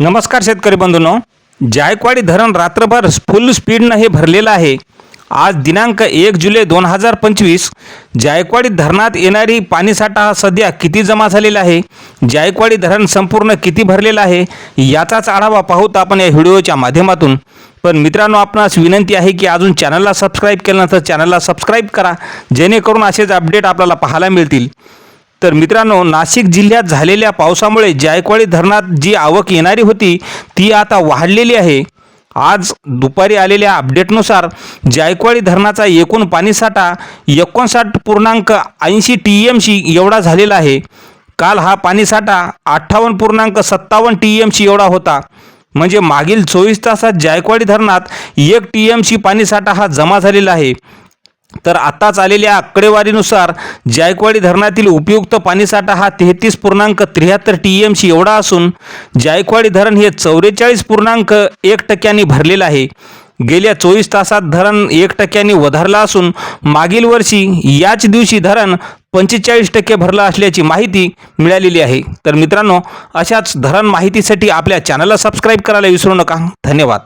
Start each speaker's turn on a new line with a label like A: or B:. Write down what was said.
A: नमस्कार शेतकरी बंधूंनो. जायकवाडी धरण रात्रभर फुल स्पीडनं हे भरलेलं आहे. आज दिनांक एक जुलै दोन हजार पंचवीस जायकवाडी धरणात येणारी पाणीसाठा हा सध्या किती जमा झालेला आहे? जायकवाडी धरण संपूर्ण किती भरलेलं आहे? याचाच आढावा पाहूत आपण या व्हिडिओच्या माध्यमातून. पण मित्रांनो आपणास विनंती आहे की अजून चॅनलला सबस्क्राईब केलं तर चॅनलला सबस्क्राईब करा. जेणेकरून असेच अपडेट आपल्याला पाहायला मिळतील. तर मित्रांनो नाशिक जिल्ह्यात झालेल्या पावसामुळे जायकवाडी धरणात जी आवक येणारी होती ती आता वाढलेली आहे. आज दुपारी आलेल्या अपडेटनुसार जायकवाडी धरणाचा एकूण पाणीसाठा एकोणसाठ पूर्णांक ऐंशी टी एम सी एवढा झालेला आहे. काल हा पाणीसाठा अठ्ठावन्न पूर्णांक सत्तावन्न टी एम सी एवढा होता. म्हणजे मागील चोवीस तासात जायकवाडी धरणात एक टी एम सी पाणीसाठा हा जमा झालेला आहे. तर आत्ताच आलेल्या आकडेवारीनुसार जायकवाडी धरणातील उपयुक्त पाणीसाठा हा तेहतीस पूर्णांक त्र्याहत्तर टी एम सी एवढा असून जायकवाडी धरण हे चौवेचाळीस पूर्णांक एक टक्क्यांनी भरलेलं आहे. गेल्या चोवीस तासात धरण एक टक्क्यांनी वधारलं असून मागील वर्षी याच दिवशी धरण पंचेचाळीस टक्के भरलं असल्याची माहिती मिळालेली आहे. तर मित्रांनो अशाच धरण माहितीसाठी आपल्या चॅनलला सबस्क्राईब करायला विसरू नका. धन्यवाद.